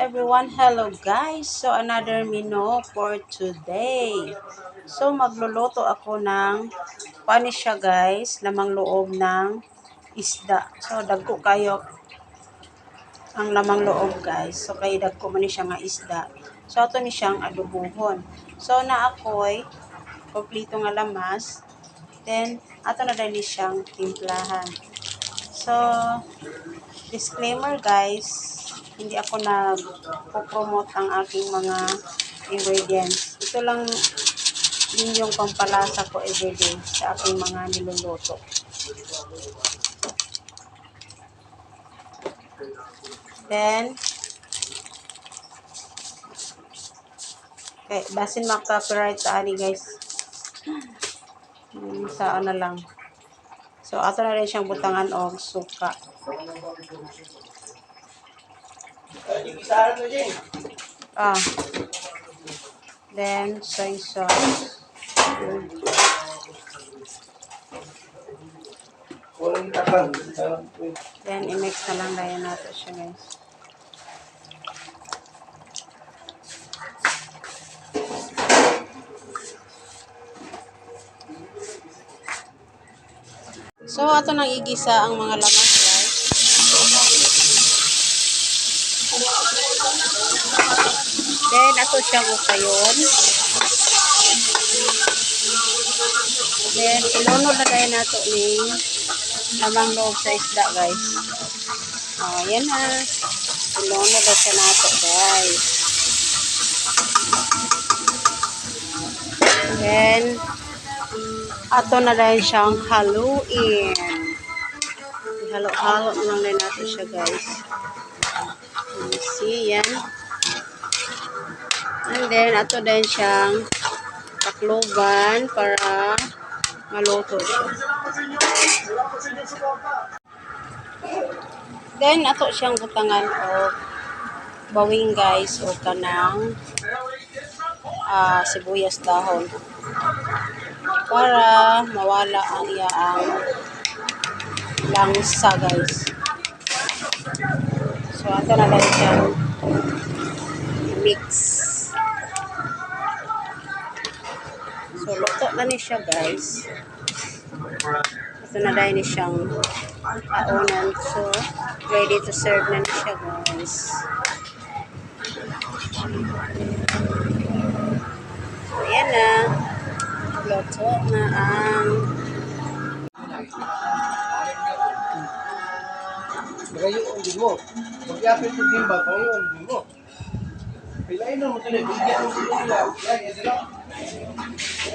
everyone, hello guys. So another menu for today. So magluluto ako ng paano siya guys, lamang loob ng isda. So dagko kayo ang lamang loob guys. So kay dagko man siya nga isda. So ato ni siyang adobuhon. So na ako'y kompleto nga lamas. Then ato na ni siyang timplahan. So disclaimer guys, hindi ako nag-promote ang aking mga ingredients. Ito lang din yung pampalasa ko everyday sa aking mga niluluto. Then, okay, basin maka-copyright sa ani guys. Hmm, sa ano lang. So, ato na rin siyang butangan og suka. Ah. Then, soy sauce. Then, i-mix na lang dahil natin siya, guys. So, ato nang igisa ang mga lamas, guys. Then, ato siyang usayon. Then, ilunod na tayo nato ni lamang loob sa isda, guys. Oh, yan na. Ilunod na siya nato, guys. Then, ato na dahil siyang haluin. Halo-halo na lang natin siya, guys. You see, yan. And then, ato din siyang takloban para maluto siya. Then, ato siyang butangan o bawing guys o kanang ah, sibuyas dahon para mawala ang iyaang langsa guys. So, ato na lang siyang mix. So, luto na ni siya, guys. Ito na dahil ni siyang aonan. So, ready to serve na ni siya, guys. Ayan na. Luto na ang Magayon ang din mo. Pag-yapit yung gimba, pangayon ang din mo. Pilain mo na, bigyan mo sila. Yan, yan sila.